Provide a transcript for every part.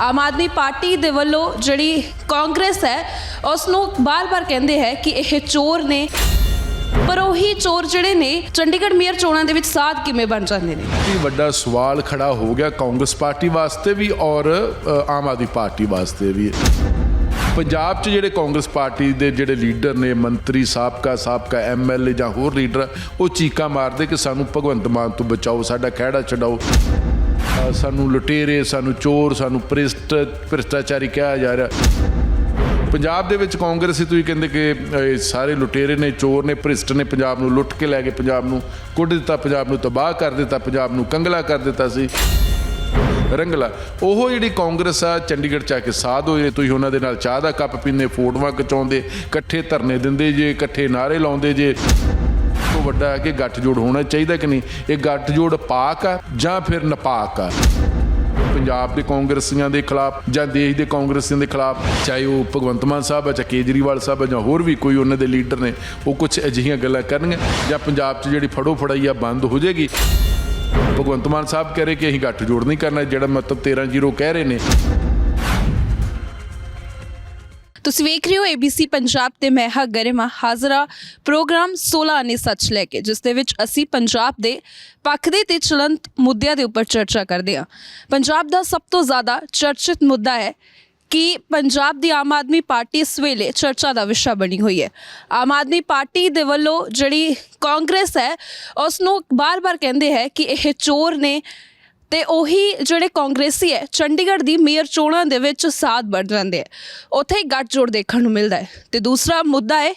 ਆਮ Aadmi party ਦੇ ਵੱਲੋਂ ਜਿਹੜੀ ਕਾਂਗਰਸ ਹੈ ਉਸ ਨੂੰ ਬਾਰ-ਬਾਰ ਕਹਿੰਦੇ ਹੈ ਕਿ ਇਹ ਚੋਰ ਨੇ। ਪਰ ਉਹੀ ਚੋਰ ਜਿਹੜੇ ਨੇ, ਚੰਡੀਗੜ੍ਹ ਮੇਅਰ ਚੋਣਾਂ ਦੇ ਵਿੱਚ ਸਾਧ ਕਿਵੇਂ ਬਣ ਜਾਂਦੇ ਨੇ? ਕਾਫੀ ਵੱਡਾ ਸਵਾਲ ਖੜਾ ਹੋ ਗਿਆ ਕਾਂਗਰਸ ਪਾਰਟੀ ਵਾਸਤੇ ਵੀ ਔਰ ਆਮ ਆਦਮੀ ਪਾਰਟੀ ਵਾਸਤੇ ਵੀ। ਪੰਜਾਬ 'ਚ ਜਿਹੜੇ ਕਾਂਗਰਸ ਪਾਰਟੀ ਦੇ ਜਿਹੜੇ ਲੀਡਰ ਨੇ, ਮੰਤਰੀ, ਸਾਬਕਾ ਸਾਬਕਾ ਐਮਐਲਏ ਜਾਂ ਹੋਰ ਲੀਡਰ, ਉਹ ਚੀਕਾਂ ਮਾਰਦੇ ਕਿ ਸਾਨੂੰ ਭਗਵੰਤ ਮਾਨ ਤੋਂ ਬਚਾਓ, ਸਾਡਾ ਖਹਿੜਾ ਛਡਾਓ। ਸਾਨੂੰ ਲੁਟੇਰੇ, ਸਾਨੂੰ ਚੋਰ, ਸਾਨੂੰ ਭ੍ਰਿਸ਼ਟ, ਭ੍ਰਿਸ਼ਟਾਚਾਰੀ ਕਿਹਾ ਜਾ ਰਿਹਾ। ਪੰਜਾਬ ਦੇ ਵਿੱਚ ਕਾਂਗਰਸੀ ਤੁਸੀਂ ਕਹਿੰਦੇ ਕਿ ਸਾਰੇ ਲੁਟੇਰੇ ਨੇ, ਚੋਰ ਨੇ, ਭ੍ਰਿਸ਼ਟ ਨੇ ਪੰਜਾਬ ਨੂੰ ਲੁੱਟ ਕੇ ਲੈ ਗਏ, ਪੰਜਾਬ ਨੂੰ ਕੁੱਟ ਦਿੱਤਾ, ਪੰਜਾਬ ਨੂੰ ਤਬਾਹ ਕਰ ਦਿੱਤਾ, ਪੰਜਾਬ ਨੂੰ ਕੰਗਲਾ ਕਰ ਦਿੱਤਾ ਸੀ। ਰੰਗਲਾ, ਉਹ ਜਿਹੜੀ ਕਾਂਗਰਸ ਆ, ਚੰਡੀਗੜ੍ਹ ਚ ਆ ਕੇ ਸਾਧ ਹੋਏ, ਤੁਸੀਂ ਉਹਨਾਂ ਦੇ ਨਾਲ ਚਾਹ ਦਾ ਕੱਪ ਪੀਂਦੇ, ਫੋਟੋਆਂ ਖਿਚਾਉਂਦੇ, ਇਕੱਠੇ ਧਰਨੇ ਦਿੰਦੇ ਜੇ, ਇਕੱਠੇ ਨਾਰੇ ਲਾਉਂਦੇ ਜੇ। ਤੋਂ ਵੱਡਾ ਹੈ ਕਿ ਗੱਠਜੋੜ ਹੋਣਾ ਚਾਹੀਦਾ ਕਿ ਨਹੀਂ? ਇਹ ਗੱਠਜੋੜ ਪਾਕ ਆ ਜਾਂ ਫਿਰ ਨਪਾਕ ਆ? ਪੰਜਾਬ ਦੇ ਕਾਂਗਰਸੀਆਂ ਦੇ ਖਿਲਾਫ ਜਾਂ ਦੇਸ਼ ਦੇ ਕਾਂਗਰਸੀਆਂ ਦੇ ਖਿਲਾਫ, ਚਾਹੇ ਉਹ ਭਗਵੰਤ ਮਾਨ ਸਾਹਿਬ ਆ ਚਾਹੇ ਕੇਜਰੀਵਾਲ ਸਾਹਿਬ ਆ ਜਾਂ ਹੋਰ ਵੀ ਕੋਈ ਉਹਨਾਂ ਦੇ ਲੀਡਰ ਨੇ, ਉਹ ਕੁਝ ਅਜਿਹੀਆਂ ਗੱਲਾਂ ਕਰਨਗੇ ਜਾਂ ਪੰਜਾਬ 'ਚ ਜਿਹੜੀ ਫੜੋ ਫੜਾਈ ਆ ਬੰਦ ਹੋ ਜਾਏਗੀ? ਭਗਵੰਤ ਮਾਨ ਸਾਹਿਬ ਕਹਿ ਰਹੇ ਕਿ ਅਸੀਂ ਗੱਠ ਜੋੜ ਨਹੀਂ ਕਰਨਾ, ਜਿਹੜਾ ਮਤਲਬ 13 ਜ਼ੀਰੋ ਕਹਿ ਰਹੇ ਨੇ। ਤੁਸੀਂ ਵੇਖ ਰਹੇ ਹੋ ABC ਪੰਜਾਬ ਤੇ ਮੈਂ ਹਾਂ ਗਰਿਮਾ ਹਾਜ਼ਰਾ। ਪ੍ਰੋਗਰਾਮ 16 ਨੇ ਸੱਚ ਲੈ ਕੇ, ਜਿਸ ਦੇ ਵਿੱਚ ਅਸੀਂ ਪੰਜਾਬ ਦੇ ਪੱਖ ਦੇ ਤੇ ਚਲੰਤ ਮੁੱਦਿਆਂ ਦੇ ਉੱਪਰ ਚਰਚਾ ਕਰਦੇ ਹਾਂ। ਪੰਜਾਬ ਦਾ ਸਭ ਤੋਂ ਜ਼ਿਆਦਾ ਚਰਚਿਤ ਮੁੱਦਾ ਹੈ ਕਿ ਪੰਜਾਬ ਦੀ ਆਮ ਆਦਮੀ ਪਾਰਟੀ ਇਸ ਵੇਲੇ ਚਰਚਾ ਦਾ ਵਿਸ਼ਾ ਬਣੀ ਹੋਈ ਹੈ। ਆਮ ਆਦਮੀ ਪਾਰਟੀ ਦੇ ਵੱਲੋਂ ਜਿਹੜੀ ਕਾਂਗਰਸ ਹੈ, ਉਸ ਨੂੰ ਬਾਰ-ਬਾਰ ਕਹਿੰਦੇ ਹੈ ਕਿ ਇਹ ਚੋਰ ਨੇ ਤੇ ਉਹੀ ਜਿਹੜੇ ਕਾਂਗਰਸੀ ਹੈ, ਚੰਡੀਗੜ੍ਹ ਦੀ ਮੇਅਰ ਚੋਣਾਂ ਦੇ ਵਿੱਚ ਸਾਥ ਬਣ ਜਾਂਦੇ ਆ ਉੱਥੇ ਹੀ ਗੱਠਜੋੜ ਦੇਖਣ ਨੂੰ ਮਿਲਦਾ ਹੈ। ਤੇ ਦੂਸਰਾ ਮੁੱਦਾ ਹੈ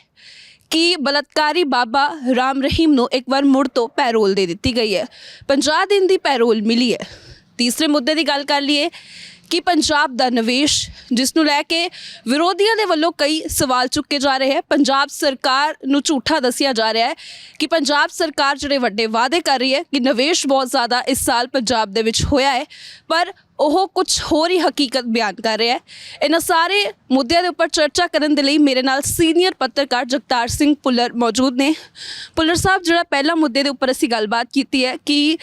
ਕਿ ਬਲਤਕਾਰੀ ਬਾਬਾ ਰਾਮ ਰਹੀਮ ਨੂੰ ਇੱਕ ਵਾਰ ਮੁੜ ਤੋਂ ਪੈਰੋਲ ਦੇ ਦਿੱਤੀ ਗਈ ਹੈ। 50 ਦਿਨ ਦੀ ਪੈਰੋਲ ਮਿਲੀ ਹੈ। ਤੀਸਰੇ ਮੁੱਦੇ ਦੀ ਗੱਲ ਕਰ ਲਈਏ ਕਿ ਪੰਜਾਬ ਦਾ ਨਿਵੇਸ਼, ਜਿਸ ਨੂੰ ਲੈ ਕੇ ਵਿਰੋਧੀਆਂ ਦੇ ਵੱਲੋਂ ਕਈ ਸਵਾਲ ਚੁੱਕੇ ਜਾ ਰਹੇ ਹੈ। ਪੰਜਾਬ ਸਰਕਾਰ ਨੂੰ ਝੂਠਾ ਦੱਸਿਆ ਜਾ ਰਿਹਾ ਹੈ ਕਿ ਪੰਜਾਬ ਸਰਕਾਰ ਜਿਹੜੇ ਵੱਡੇ ਵਾਅਦੇ ਕਰ ਰਹੀ ਹੈ ਕਿ ਨਿਵੇਸ਼ ਬਹੁਤ ਜ਼ਿਆਦਾ ਇਸ ਸਾਲ ਪੰਜਾਬ ਦੇ ਵਿੱਚ ਹੋਇਆ ਹੈ, ਪਰ ਉਹ ਕੁਝ ਹੋਰ ਹੀ ਹਕੀਕਤ ਬਿਆਨ ਕਰ ਰਿਹਾ ਹੈ। ਇਹਨਾਂ ਸਾਰੇ ਮੁੱਦਿਆਂ ਦੇ ਉੱਪਰ ਚਰਚਾ ਕਰਨ ਦੇ ਲਈ ਮੇਰੇ ਨਾਲ ਸੀਨੀਅਰ ਪੱਤਰਕਾਰ ਜਗਤਾਰ ਸਿੰਘ ਪੁੱਲਰ ਮੌਜੂਦ ਨੇ। ਪੁੱਲਰ ਸਾਹਿਬ, ਜਿਹੜਾ ਪਹਿਲਾ ਮੁੱਦੇ ਦੇ ਉੱਪਰ ਅਸੀਂ ਗੱਲਬਾਤ ਕੀਤੀ ਹੈ ਕਿ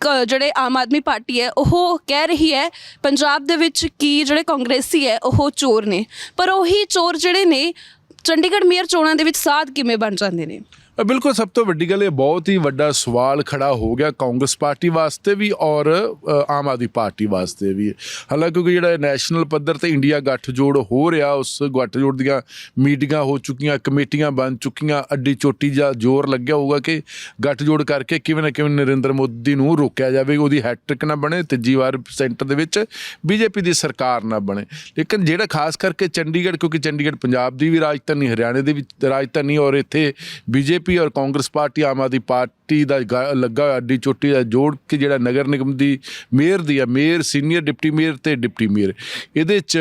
ਕ- ਜਿਹੜੇ ਆਮ ਆਦਮੀ ਪਾਰਟੀ ਹੈ, ਉਹ ਕਹਿ ਰਹੀ ਹੈ, ਪੰਜਾਬ ਦੇ ਵਿੱਚ ਕੀ ਜਿਹੜੇ ਕਾਂਗਰਸੀ ਹੈ, ਉਹ ਚੋਰ ਨੇ। ਪਰ ਉਹੀ ਚੋਰ ਜਿਹੜੇ ਨੇ, ਚੰਡੀਗੜ੍ਹ ਮੇਅਰ ਚੋਣਾਂ ਦੇ ਵਿੱਚ ਸਾਧ ਕਿਵੇਂ ਬਣ ਜਾਂਦੇ ਨੇ? ਬਿਲਕੁਲ ਸਭ ਤੋਂ ਵੱਡੀ ਗੱਲ ਇਹ ਬਹੁਤ ਹੀ ਵੱਡਾ ਸਵਾਲ ਖੜਾ ਹੋ ਗਿਆ ਕਾਂਗਰਸ ਪਾਰਟੀ ਵਾਸਤੇ ਵੀ ਔਰ ਆਮ ਆਦਮੀ ਪਾਰਟੀ ਵਾਸਤੇ ਵੀ। ਹਾਲਾਂਕਿ ਕਿਉਂਕਿ ਜਿਹੜਾ ਨੈਸ਼ਨਲ ਪੱਧਰ ਤੇ ਇੰਡੀਆ ਗੱਠਜੋੜ ਹੋ ਰਿਹਾ, ਉਸ ਗੱਠਜੋੜ ਦੀਆਂ ਮੀਟਿੰਗਾਂ ਹੋ ਚੁੱਕੀਆਂ, ਕਮੇਟੀਆਂ ਬਣ ਚੁੱਕੀਆਂ, ਅੱਡੀ ਚੋਟੀ ਜਾਂ ਜ਼ੋਰ ਲੱਗਿਆ ਹੋਊਗਾ ਕਿ ਗੱਠਜੋੜ ਕਰਕੇ ਕਿਵੇਂ ਨਾ ਕਿਵੇਂ ਨਰਿੰਦਰ ਮੋਦੀ ਨੂੰ ਰੋਕਿਆ ਜਾਵੇ, ਉਹਦੀ ਹੈਟ੍ਰਿਕ ਨਾ ਬਣੇ, ਤੀਜੀ ਵਾਰ ਸੈਂਟਰ ਦੇ ਵਿੱਚ ਬੀਜੇਪੀ ਦੀ ਸਰਕਾਰ ਨਾ ਬਣੇ। ਲੇਕਿਨ ਜਿਹੜਾ ਖਾਸ ਕਰਕੇ ਚੰਡੀਗੜ੍ਹ, ਕਿਉਂਕਿ ਚੰਡੀਗੜ੍ਹ ਪੰਜਾਬ ਦੀ ਵੀ ਰਾਜਧਾਨੀ, ਹਰਿਆਣੇ ਦੀ ਵੀ ਰਾਜਧਾਨੀ ਔਰ ਇੱਥੇ ਬੀਜੇਪੀ ਔਰ ਕਾਂਗਰਸ ਪਾਰਟੀ, ਆਮ ਆਦਮੀ ਪਾਰਟੀ ਦਾ ਗਾ- ਲੱਗਾ ਹੋਇਆ ਅੱਡੀ ਚੋਟੀ ਦਾ ਜੋੜ ਕੇ ਜਿਹੜਾ ਨਗਰ ਨਿਗਮ ਦੀ ਮੇਅਰ ਦੀ ਆ ਮੇਅਰ, ਸੀਨੀਅਰ ਡਿਪਟੀ ਮੇਅਰ ਤੇ ਡਿਪਟੀ ਮੇਅਰ। ਇਹਦੇ ਚ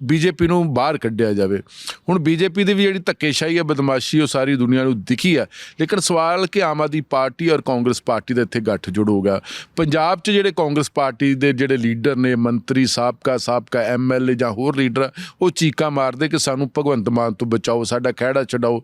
ਬੀਜੇਪੀ ਨੂੰ ਬਾਹਰ ਕੱਢਿਆ ਜਾਵੇ। ਹੁਣ ਬੀਜੇਪੀ ਦੀ ਵੀ ਜਿਹੜੀ ਧੱਕੇਸ਼ਾਹੀ ਹੈ ਬਦਮਾਸ਼ੀ, ਉਹ ਸਾਰੀ ਦੁਨੀਆ ਨੂੰ ਦਿਖੀ ਹੈ ਲੇਕਿਨ ਸਵਾਲ ਕਿ ਆਮ ਆਦਮੀ ਪਾਰਟੀ ਔਰ ਕਾਂਗਰਸ ਪਾਰਟੀ ਦਾ ਇੱਥੇ ਗੱਠ ਜੁੜ ਹੋਗਾ ਪੰਜਾਬ 'ਚ ਜਿਹੜੇ ਕਾਂਗਰਸ ਪਾਰਟੀ ਦੇ ਜਿਹੜੇ ਲੀਡਰ ਨੇ, ਮੰਤਰੀ, ਸਾਬਕਾ ਸਾਬਕਾ ਐਮਐਲਏ ਜਾਂ ਹੋਰ ਲੀਡਰ ਉਹ ਚੀਕਾਂ ਮਾਰਦੇ ਕਿ ਸਾਨੂੰ ਭਗਵੰਤ ਮਾਨ ਤੋਂ ਬਚਾਓ, ਸਾਡਾ ਖਹਿੜਾ ਛਡਾਓ।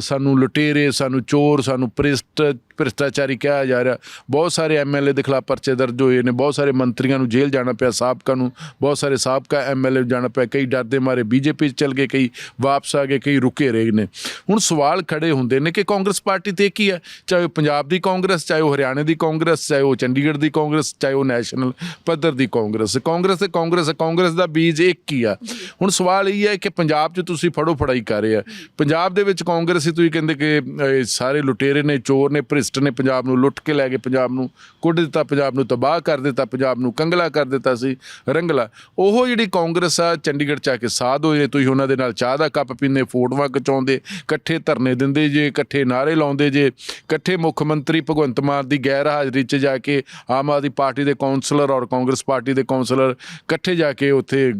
ਸਾਨੂੰ ਲੁਟੇਰੇ, ਸਾਨੂੰ ਚੋਰ, ਸਾਨੂੰ ਭ੍ਰਿਸ਼ਟ, ਭ੍ਰਿਸ਼ਟਾਚਾਰੀ ਕਿਹਾ ਜਾ ਰਿਹਾ। ਬਹੁਤ ਸਾਰੇ ਐਮਐਲਏ ਦੇ ਖਿਲਾਫ ਪਰਚੇ ਦਰਜ ਹੋਏ ਨੇ, ਬਹੁਤ ਸਾਰੇ ਮੰਤਰੀਆਂ ਨੂੰ ਜੇਲ੍ਹ ਜਾਣਾ ਪਿਆ, ਸਾਬਕਾ ਨੂੰ, ਬਹੁਤ ਸਾਰੇ ਸਾਬਕਾ ਐਮਐਲਏ ਜਾਣਾ ਪਿਆ, ਕਈ ਡਰਦੇ ਮਾਰੇ ਬੀਜੇਪੀ ਚ ਚਲ ਗਏ, ਕਈ ਵਾਪਸ ਆ ਗਏ, ਕਈ ਰੁਕੇ ਰਹੇ ਨੇ। ਹੁਣ ਸਵਾਲ ਖੜੇ ਹੁੰਦੇ ਨੇ ਕਿ ਕਾਂਗਰਸ ਪਾਰਟੀ ਤੇ ਕੀ ਹੈ? ਚਾਹੇ ਉਹ ਪੰਜਾਬ ਦੀ ਕਾਂਗਰਸ, ਚਾਹੇ ਉਹ ਹਰਿਆਣੇ ਦੀ ਕਾਂਗਰਸ, ਚਾਹੇ ਉਹ ਚੰਡੀਗੜ੍ਹ ਦੀ ਕਾਂਗਰਸ, ਚਾਹੇ ਉਹ ਨੈਸ਼ਨਲ ਪੱਧਰ ਦੀ ਕਾਂਗਰਸ। ਕਾਂਗਰਸ ਤੇ ਕਾਂਗਰਸ ਕਾਂਗਰਸ ਦਾ ਬੀਜ ਇੱਕ ਹੀ ਆ? ਹੁਣ ਸਵਾਲ ਇਹ ਹੈ ਕਿ ਪੰਜਾਬ 'ਚ ਤੁਸੀਂ ਫੜੋ ਫੜਾਈ ਕਰ ਰਹੇ ਆ। ਪੰਜਾਬ ਦੇ ਵਿੱਚ ਕਾਂਗਰਸ ਹੀ ਤੁਸੀਂ ਕਹਿੰਦੇ ਕਿ ਸਾਰੇ ਲੁਟੇਰੇ ਨੇ, ਚੋਰ ਨੇ, ਭ੍ਰਿਸ਼ਟ ਨੇ, ਪੰਜਾਬ ਨੂੰ ਲੁੱਟ ਕੇ ਲੈ ਗਏ, ਪੰਜਾਬ ਨੂੰ ਕੁੱਟ ਦਿੱਤਾ, ਪੰਜਾਬ ਨੂੰ ਤਬਾਹ ਕਰ ਦਿੱਤਾ, ਪੰਜਾਬ ਨੂੰ ਕੰਗਲਾ ਕਰ ਦਿੱਤਾ ਸੀ, ਰੰਗਲਾ। ਉਹ ਜਿਹੜੀ ਕਾਂਗਰਸ ਆ ਚੰਡੀਗੜ੍ਹ ਚ ਆ ਕੇ ਸਾਧ ਹੋਏ, ਤੁਸੀਂ ਉਹਨਾਂ ਦੇ ਨਾਲ ਚਾਹ ਦਾ ਕੱਪ ਪੀਂਦੇ, ਫੋਟੋਆਂ ਖਿਚਾਉਂਦੇ, ਇਕੱਠੇ ਧਰਨੇ ਦਿੰਦੇ ਜੇ, ਇਕੱਠੇ ਨਾਰੇ ਲਾਉਂਦੇ ਜੇ, ਇਕੱਠੇ ਮੁੱਖ ਮੰਤਰੀ ਭਗਵੰਤ ਮਾਨ ਦੀ ਗੈਰ ਹਾਜ਼ਰੀ 'ਚ ਜਾ ਕੇ ਆਮ ਆਦਮੀ ਪਾਰਟੀ ਦੇ ਕਾਉਂਸਲਰ ਔਰ ਕਾਂਗਰਸ ਪਾਰਟੀ ਦੇ ਕਾਉਂਸਲਰ ਇਕੱਠੇ ਜਾ ਕੇ ਉੱਥੇ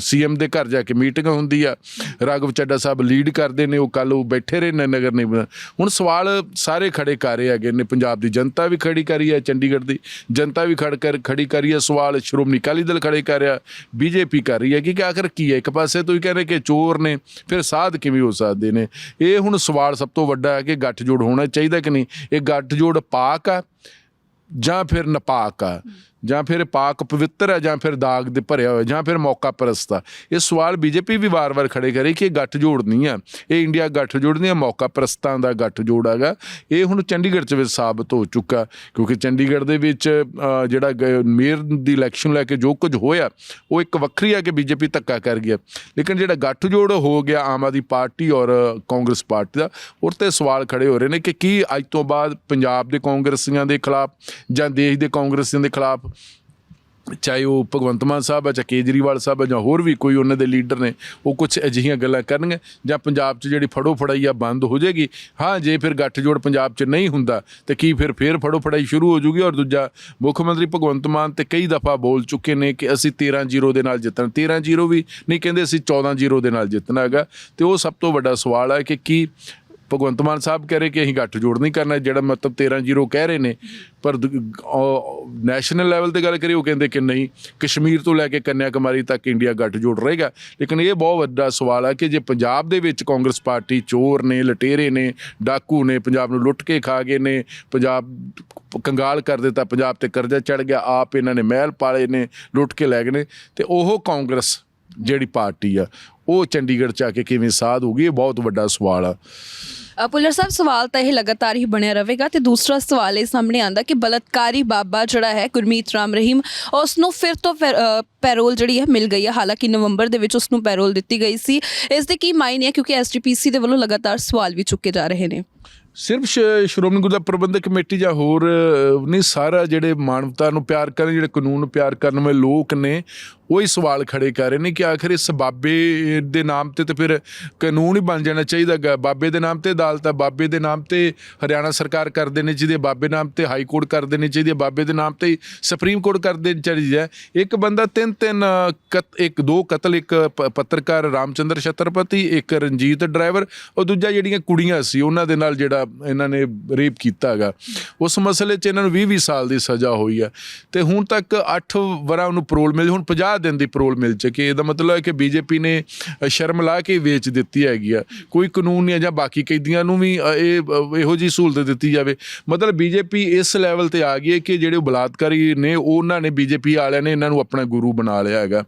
ਸੀਐਮ ਦੇ ਘਰ ਜਾ ਕੇ ਮੀਟਿੰਗ ਹੁੰਦੀ ਆ। ਰਾਘਵ ਚੱਡਾ ਸਾਹਿਬ ਲੀਡ ਕਰਦੇ ਨੇ, ਉਹ ਕੱਲ ਉਹ ਬੈਠੇ ਰਹੇ ਨੇ ਨਗਰ ਨਿਗਮ ਹੁਣ ਸਵਾਲ ਸਾਰੇ ਖੜੇ ਕਰ ਰਹੇ ਹੈਗੇ ਨੇ, ਪੰਜਾਬ ਦੀ ਜਨਤਾ ਵੀ ਖੜੀ ਕਰੀ ਹੈ ਚੰਡੀਗੜ੍ਹ ਦੀ ਜਨਤਾ ਵੀ ਖੜ ਕਰ, ਖੜੀ ਕਰੀ ਹੈ ਸਵਾਲ ਸ਼੍ਰੋਮਣੀ ਅਕਾਲੀ ਦਲ ਖੜੇ ਕਰ ਰਿਹਾ, ਬੀਜੇਪੀ ਕਰ ਰਹੀ ਹੈ ਕਿ ਆਖਰ ਕੀ ਹੈ? ਇੱਕ ਪਾਸੇ ਤੁਸੀਂ ਕਹਿੰਦੇ ਕਿ ਚੋਰ ਨੇ, ਫਿਰ ਸਾਧ ਕਿਵੇਂ ਹੋ ਸਕਦੇ ਨੇ? ਇਹ ਹੁਣ ਸਵਾਲ ਸਭ ਤੋਂ ਵੱਡਾ ਹੈ ਕਿ ਗੱਠਜੋੜ ਹੋਣਾ ਚਾਹੀਦਾ ਕਿ ਨਹੀਂ? ਇਹ ਗੱਠਜੋੜ ਪਾਕ ਆ ਜਾਂ ਫਿਰ ਨਪਾਕ ਆ? ਜਾਂ ਫਿਰ ਪਾਕ ਪਵਿੱਤਰ ਹੈ ਜਾਂ ਫਿਰ ਦਾਗ ਦੇ ਭਰਿਆ ਹੋਇਆ, ਜਾਂ ਫਿਰ ਮੌਕਾ ਪ੍ਰਸਤ ਇਹ ਸਵਾਲ ਬੀਜੇਪੀ ਵੀ ਵਾਰ-ਵਾਰ ਖੜੇ ਕਰੇ ਕਿ ਇਹ ਗੱਠਜੋੜ ਨਹੀਂ ਆ। ਇਹ ਇੰਡੀਆ ਗੱਠਜੋੜ ਨਹੀਂ ਆ, ਮੌਕਾ ਪ੍ਰਸਤਾਂ ਦਾ ਗੱਠਜੋੜ ਹੈਗਾ। ਇਹ ਹੁਣ ਚੰਡੀਗੜ੍ਹ 'ਚ ਵੀ ਸਾਬਤ ਹੋ ਚੁੱਕਾ, ਕਿਉਂਕਿ ਚੰਡੀਗੜ੍ਹ ਦੇ ਵਿੱਚ ਜਿਹੜਾ ਗ- ਮੇਅਰ ਦੀ ਇਲੈਕਸ਼ਨ ਲੈ ਕੇ ਜੋ ਕੁਝ ਹੋਇਆ, ਉਹ ਇੱਕ ਵੱਖਰੀ ਆ ਕਿ ਬੀਜੇਪੀ ਧੱਕਾ ਕਰ ਗਿਆ। ਲੇਕਿਨ ਜਿਹੜਾ ਗੱਠਜੋੜ ਹੋ ਗਿਆ ਆਮ ਆਦਮੀ ਪਾਰਟੀ ਔਰ ਕਾਂਗਰਸ ਪਾਰਟੀ ਦਾ, ਉਹ ਤੇ ਸਵਾਲ ਖੜੇ ਹੋ ਰਹੇ ਨੇ ਕਿ ਕੀ ਅੱਜ ਤੋਂ ਬਾਅਦ ਪੰਜਾਬ ਦੇ ਕਾਂਗਰਸੀਆਂ ਦੇ ਖਿਲਾਫ ਜਾਂ ਦੇਸ਼ ਦੇ ਕਾਂਗਰਸੀਆਂ ਦੇ ਖਿਲਾਫ ਚਾਹੇ ਉਹ ਭਗਵੰਤ ਮਾਨ ਸਾਹਿਬ ਆ ਜਾਂ ਕੇਜਰੀਵਾਲ ਸਾਹਿਬ ਆ, ਜਾਂ ਹੋਰ ਵੀ ਕੋਈ ਉਹਨਾਂ ਦੇ ਲੀਡਰ ਨੇ, ਉਹ ਕੁਝ ਅਜਿਹੀਆਂ ਗੱਲਾਂ ਕਰਨਗੇ, ਜਾਂ ਪੰਜਾਬ 'ਚ ਜਿਹੜੀ ਫੜੋ ਫੜਾਈ ਆ ਬੰਦ ਹੋ ਜਾਏਗੀ। ਹਾਂ, ਜੇ ਫਿਰ ਗੱਠਜੋੜ ਪੰਜਾਬ 'ਚ ਨਹੀਂ ਹੁੰਦਾ, ਤੇ ਕੀ ਫਿਰ, ਫੇਰ ਫੜੋ ਫੜਾਈ ਸ਼ੁਰੂ ਹੋ ਜੂਗੀ? ਔਰ ਦੂਜਾ, ਮੁੱਖ ਮੰਤਰੀ ਭਗਵੰਤ ਮਾਨ ਤੇ ਕਈ ਦਫਾ ਬੋਲ ਚੁੱਕੇ ਨੇ ਕਿ ਅਸੀਂ 13-0 ਦੇ ਨਾਲ ਜਿੱਤਣਾ। 13-0 ਵੀ ਨਹੀਂ ਕਹਿੰਦੇ ਅਸੀਂ 14-0 ਦੇ ਨਾਲ ਜਿੱਤਣਾ ਹੈਗਾ। ਤੇ ਉਹ ਸਭ ਤੋਂ ਵੱਡਾ ਸਵਾਲ ਹੈ ਕਿ ਕੀ ਭਗਵੰਤ ਮਾਨ ਸਾਹਿਬ ਕਹਿ ਰਹੇ ਕਿ ਅਸੀਂ ਗੱਠ ਜੋੜ ਨਹੀਂ ਕਰਨਾ, ਜਿਹੜਾ ਮਤਲਬ 13-0 ਕਹਿ ਰਹੇ ਨੇ, ਪਰ ਨੈਸ਼ਨਲ ਲੈਵਲ ਤੇ ਗੱਲ ਕਰੀ ਉਹ ਕਹਿੰਦੇ ਕਿ ਨਹੀਂ, ਕਸ਼ਮੀਰ ਤੋਂ ਲੈ ਕੇ ਕੰਨਿਆ ਕੁਮਾਰੀ ਤੱਕ ਇੰਡੀਆ ਗੱਠ ਜੋੜ ਰਹੇਗਾ। ਲੇਕਿਨ ਇਹ ਬਹੁਤ ਵੱਡਾ ਸਵਾਲ ਹੈ ਕਿ ਜੇ ਪੰਜਾਬ ਦੇ ਵਿੱਚ ਕਾਂਗਰਸ ਪਾਰਟੀ ਚੋਰ ਨੇ, ਲਟੇਰੇ ਨੇ, ਡਾਕੂ ਨੇ, ਪੰਜਾਬ ਨੂੰ ਲੁੱਟ ਕੇ ਖਾ ਗਏ ਨੇ, ਪੰਜਾਬ ਕੰਗਾਲ ਕਰ ਦਿੱਤਾ, ਪੰਜਾਬ ਤੇ ਕਰਜ਼ਾ ਚੜ ਗਿਆ, ਆਪ ਇਹਨਾਂ ਨੇ ਮਹਿਲ ਪਾਲੇ ਨੇ, ਲੁੱਟ ਕੇ ਲੈ ਗਏ ਨੇ, ਤੇ ਉਹ ਕਾਂਗਰਸ ਜਿਹੜੀ ਪਾਰਟੀ ਆ ਉਹ ਚੰਡੀਗੜ੍ਹ ਚ ਆ ਕੇ ਕਿਵੇਂ ਸਾਧ ਹੋਊਗੀ ਇਹ ਬਹੁਤ ਵੱਡਾ ਸਵਾਲ ਆ। ਅ, ਭੁੱਲਰ ਸਾਹਿਬ ਸਵਾਲ ਤਾਂ ਇਹ ਲਗਾਤਾਰ ਹੀ ਬਣਿਆ ਰਹੇਗਾ ਤੇ ਦੂਸਰਾ ਸਵਾਲ ਇਹ ਸਾਹਮਣੇ ਆਂਦਾ ਕਿ ਬਲਤਕਾਰੀ ਬਾਬਾ ਜਿਹੜਾ ਹੈ ਗੁਰਮੀਤ ਰਾਮ ਰਹੀਮ ਉਸ ਨੂੰ ਫਿਰ ਤੋਂ ਪੈਰੋਲ ਜਿਹੜੀ ਹੈ ਮਿਲ ਗਈ ਹੈ। ਹਾਲਾਂਕਿ ਨਵੰਬਰ ਦੇ ਵਿੱਚ ਉਸ ਨੂੰ ਪੈਰੋਲ ਦਿੱਤੀ ਗਈ ਸੀ। ਇਸ ਦੇ ਕੀ ਮਾਇਨੇ ਹੈ ਕਿਉਂਕਿ ਐਸਜੀਪੀਸੀ ਦੇ ਵੱਲੋਂ ਲਗਾਤਾਰ ਸਵਾਲ ਵੀ ਚੁੱਕੇ ਜਾ ਰਹੇ ਨੇ। ਸਿਰਫ ਸ਼੍ਰੋਮਣੀ ਗੁਰਦੁਆਰਾ ਪ੍ਰਬੰਧਕ ਕਮੇਟੀ ਜਾਂ ਹੋਰ ਨਹੀਂ ਸਾਰਾ ਜਿਹੜੇ ਮਾਨਵਤਾ ਨੂੰ ਪਿਆਰ ਕਰਨ ਜਿਹੜੇ ਕਾਨੂੰਨ ਨੂੰ ਪਿਆਰ ਕਰਨ ਵਾਲੇ ਲੋਕ ਨੇ ਉਹ ਹੀ ਸਵਾਲ ਖੜੇ ਕਰ ਰਹੇ ਨੇ ਕਿ ਆਖਰ ਇਸ ਬਾਬੇ ਦੇ ਨਾਮ ਤੇ ਤੇ ਫਿਰ ਕਾਨੂੰਨ ਹੀ ਬਣ ਜਾਣਾ ਚਾਹੀਦਾ ਗਾ। ਬਾਬੇ ਦੇ ਨਾਮ ਤੇ ਅਦਾਲਤ ਆ, ਬਾਬੇ ਦੇ ਨਾਮ ਤੇ ਹਰਿਆਣਾ ਸਰਕਾਰ ਕਰ ਦੇਣੀ ਚਾਹੀਦੀ ਹੈ ਬਾਬੇ ਨਾਮ ਤੇ ਹਾਈ ਕੋਰਟ ਕਰ ਦੇਣੀ ਚਾਹੀਦੀ ਹੈ ਬਾਬੇ ਦੇ ਨਾਮ ਤੇ ਸੁਪਰੀਮ ਕੋਰਟ ਕਰ ਦੇਣੀ ਚਾਹੀਦੀ ਹੈ। ਇੱਕ ਬੰਦਾ ਤਿੰਨ ਤਿੰਨ ਕਤ, ਇੱਕ ਦੋ ਕਤਲ, ਇੱਕ ਪ- ਪੱਤਰਕਾਰ ਰਾਮਚੰਦਰ ਛਤਰਪਤੀ, ਇੱਕ ਰਣਜੀਤ ਡਰਾਈਵਰ, ਉਹ ਦੂਜਾ ਜਿਹੜੀਆਂ ਕੁੜੀਆਂ ਸੀ, ਉਹਨਾਂ ਦੇ ਨਾਲ ਜਿਹੜਾ ਇਹਨਾਂ ਨੇ ਰੇਪ ਕੀਤਾ ਹੈਗਾ ਉਸ ਮਸਲੇ 'ਚ ਇਹਨਾਂ ਨੂੰ 20 20 ਸਾਲ ਦੀ ਸਜ਼ਾ ਹੋਈ ਹੈ। ਤੇ ਹੁਣ ਤੱਕ 8 ਵਰਾਂ ਨੂੰ ਪਰੋਲ ਮਿਲੀ, ਹੁਣ 50 ਦਿਨ ਦੀ ਪਰੋਲ ਮਿਲ ਚੁੱਕੀ ਹੈ। ਇਹਦਾ ਮਤਲਬ ਹੈ ਕਿ ਬੀਜੇਪੀ ਨੇ ਸ਼ਰਮ ਲਾ ਕੇ ਵੇਚ ਦਿੱਤੀ ਹੈਗੀ ਆ। ਕੋਈ ਕਾਨੂੰਨ ਨਹੀਂ ਜਾਂ ਬਾਕੀ ਕੈਦੀਆਂ ਨੂੰ ਵੀ ਇਹ ਇਹੋ ਜੀ ਸਹੂਲਤ ਦਿੱਤੀ ਜਾਵੇ। ਮਤਲਬ ਬੀਜੇਪੀ ਇਸ ਲੈਵਲ ਤੇ ਆ ਗਈ ਹੈ ਕਿ ਜਿਹੜੇ ਬਲਾਤਕਾਰੀ ਨੇ, ਉਹਨਾਂ ਨੇ ਬੀਜੇਪੀ ਵਾਲਿਆਂ ਨੇ ਇਹਨਾਂ ਨੂੰ ਆਪਣਾ ਗੁਰੂ ਬਣਾ ਲਿਆ ਹੈਗਾ।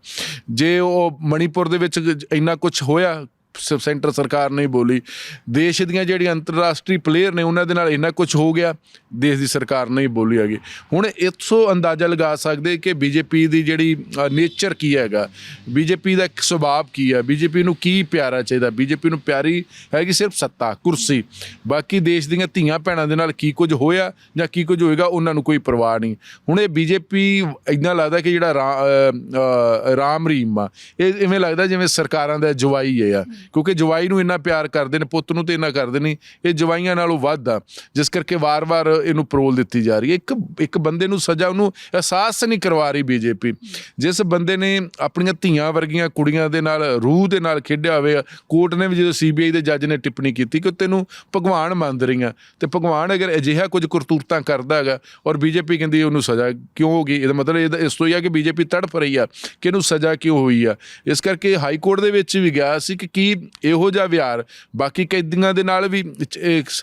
ਜੇ ਉਹ ਮਣੀਪੁਰ ਦੇ ਵਿੱਚ ਇੰਨਾ ਕੁਝ ਹੋਇਆ ਸੈਂਟਰ ਸਰਕਾਰ ਨਹੀਂ ਬੋਲੀ, ਦੇਸ਼ ਦੀਆਂ ਜਿਹੜੀਆਂ ਅੰਤਰਰਾਸ਼ਟਰੀ ਪਲੇਅਰ ਨੇ, ਉਹਨਾਂ ਦੇ ਨਾਲ ਇੰਨਾ ਕੁਝ ਹੋ ਗਿਆ, ਦੇਸ਼ ਦੀ ਸਰਕਾਰ ਨਹੀਂ ਬੋਲੀ ਹੈਗੀ। ਹੁਣ ਇਥੋਂ ਅੰਦਾਜ਼ਾ ਲਗਾ ਸਕਦੇ ਕਿ ਬੀਜੇਪੀ ਦੀ ਜਿਹੜੀ ਨੇਚਰ ਕੀ ਹੈਗਾ? ਬੀਜੇਪੀ ਦਾ ਇੱਕ ਸੁਭਾਅ ਕੀ ਹੈ? ਬੀਜੇਪੀ ਨੂੰ ਕੀ ਪਿਆਰਾ ਚਾਹੀਦਾ? ਬੀਜੇਪੀ ਨੂੰ ਪਿਆਰੀ ਹੈਗੀ ਸਿਰਫ ਸੱਤਾ, ਕੁਰਸੀ। ਬਾਕੀ ਦੇਸ਼ ਦੀਆਂ ਧੀਆਂ ਭੈਣਾਂ ਦੇ ਨਾਲ ਕੀ ਕੁਝ ਹੋਇਆ ਜਾਂ ਕੀ ਕੁਝ ਹੋਏਗਾ, ਉਹਨਾਂ ਨੂੰ ਕੋਈ ਪਰਵਾਹ ਨਹੀਂ। ਹੁਣ ਇਹ ਬੀਜੇਪੀ ਇਦਾਂ ਲੱਗਦਾ ਕਿ ਜਿਹੜਾ ਰਾ- ਰਾਮ ਰੀਮ ਆ, ਇਹ ਇਵੇਂ ਲੱਗਦਾ ਜਿਵੇਂ ਸਰਕਾਰਾਂ ਦਾ ਜਵਾਈ ਹੈ ਆ। ਕਿਉਂਕਿ ਜਵਾਈ ਨੂੰ ਇੰਨਾ ਪਿਆਰ ਕਰਦੇ ਨੇ, ਪੁੱਤ ਨੂੰ ਤੇ ਇੰਨਾ ਕਰਦੇ ਨਹੀਂ ਇਹ ਜਵਾਈਆਂ ਨਾਲੋਂ ਵੱਧ ਆ। ਜਿਸ ਕਰਕੇ ਵਾਰ-ਵਾਰ ਇਹਨੂੰ ਪਰੋਲ ਦਿੱਤੀ ਜਾ ਰਹੀ ਹੈ। ਇੱਕ ਇੱਕ ਬੰਦੇ ਨੂੰ ਸਜ਼ਾ ਉਹਨੂੰ ਅਹਿਸਾਸ ਨਹੀਂ ਕਰਵਾ ਰਹੀ ਬੀਜੇਪੀ ਜਿਸ ਬੰਦੇ ਨੇ ਆਪਣੀਆਂ ਧੀਆਂ ਵਰਗੀਆਂ ਕੁੜੀਆਂ ਦੇ ਨਾਲ, ਰੂਹ ਦੇ ਨਾਲ ਖੇਡਿਆ ਹੋਵੇ ਕੋਰਟ ਨੇ ਵੀ ਜਦੋਂ ਸੀਬੀਆਈ ਦੇ ਜੱਜ ਨੇ ਟਿੱਪਣੀ ਕੀਤੀ ਕਿ ਤੈਨੂੰ ਭਗਵਾਨ ਮੰਨ ਰਹੀਆਂ, ਤੇ ਭਗਵਾਨ ਅਗਰ ਅਜਿਹਾ ਕੁਝ ਕਰਤੂਤਾਂ ਕਰਦਾ ਹੈਗਾ ਔਰ ਬੀਜੇਪੀ ਕਹਿੰਦੀ ਉਹਨੂੰ ਸਜ਼ਾ ਕਿਉਂ ਹੋਗੀ ਇਹਦਾ ਮਤਲਬ ਇਹਦਾ ਇਸ ਤੋਂ ਹੀ ਆ ਕਿ ਬੀਜੇਪੀ ਤੜਫ ਰਹੀ ਆ ਕਿ ਇਹਨੂੰ ਸਜ਼ਾ ਕਿਉਂ ਹੋਈ ਆ? ਇਸ ਕਰਕੇ ਹਾਈ ਕੋਰਟ ਦੇ ਵਿੱਚ ਵੀ ਗਿਆ ਸੀ ਕਿ ਕੀ ਇਹੋ ਜਿਹਾ ਵਿਹਾਰ। ਬਾਕੀ ਕੈਦੀਆਂ ਦੇ ਨਾਲ ਵੀ